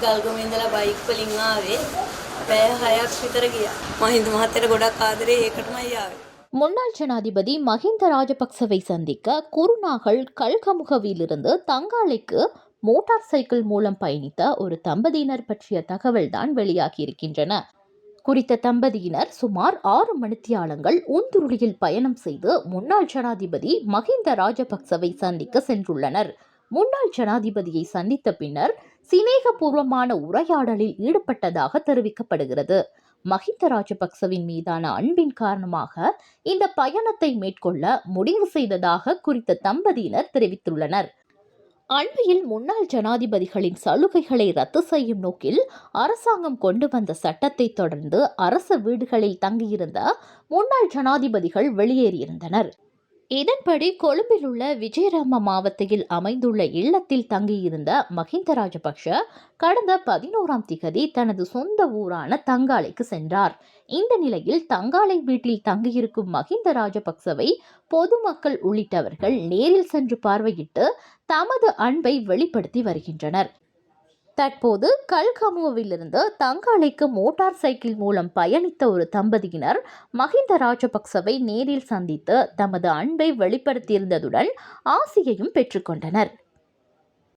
ගල්ගොම ඉඳලා බයික් වලින් ආවේ පැය 6ක් විතර ගියා. මහින්ද මහත්තයට ගොඩක් ආදරේ ඒකටමයි ආවේ. முன்னாள் ஜனாதிபதி மஹிந்த ராஜபக்சவை சந்திக்க குருநாகல் கல்கமுகவிலிருந்து தங்காலைக்கு மோட்டார் சைக்கிள் மூலம் பயணித்த ஒரு தம்பதியினர் பற்றிய தகவல்தான் வெளியாகியிருக்கின்றன குறித்த தம்பதியினர் சுமார் ஆறு மணித்தியாலங்கள் ஊந்துருளியில் பயணம் செய்து முன்னாள் ஜனாதிபதி மஹிந்த ராஜபக்சவை சந்திக்க சென்றுள்ளனர் முன்னாள் ஜனாதிபதியை சந்தித்த பின்னர் சிநேகபூர்வமான உரையாடலில் ஈடுபட்டதாக தெரிவிக்கப்படுகிறது. மஹிந்த ராஜபக்சவின் மீதான அன்பின் காரணமாக இந்த பயணத்தை மேற்கொள்ள முடிவு செய்ததாக குறித்த தம்பதியினர் தெரிவித்துள்ளனர். அண்மையில் முன்னாள் ஜனாதிபதிகளின் சலுகைகளை ரத்து செய்யும் நோக்கில் அரசாங்கம் கொண்டு வந்த சட்டத்தை தொடர்ந்து அரச வீடுகளில் தங்கியிருந்த முன்னாள் ஜனாதிபதிகள் வெளியேறியிருந்தனர். இதன்படி கொழும்பில் உள்ள விஜயராம மாவட்டத்தில் அமைந்துள்ள இல்லத்தில் தங்கியிருந்த மஹிந்த ராஜபக்ஷ கடந்த பதினோராம் திகதி தனது சொந்த ஊரான தங்காலைக்கு சென்றார். இந்த நிலையில் தங்காலை வீட்டில் தங்கியிருக்கும் மஹிந்த ராஜபக்சவை பொதுமக்கள் உள்ளிட்டவர்கள் நேரில் சென்று பார்வையிட்டு தமது அன்பை வெளிப்படுத்தி வருகின்றனர். தற்போது கல்கமுவிலிருந்து தங்காலைக்கு மோட்டார் சைக்கிள் மூலம் பயணித்த ஒரு தம்பதியினர் மஹிந்த ராஜபக்சவை நேரில் சந்தித்து தமது அன்பை வெளிப்படுத்தியிருந்ததுடன் ஆசியையும் பெற்றுக்கொண்டனர்.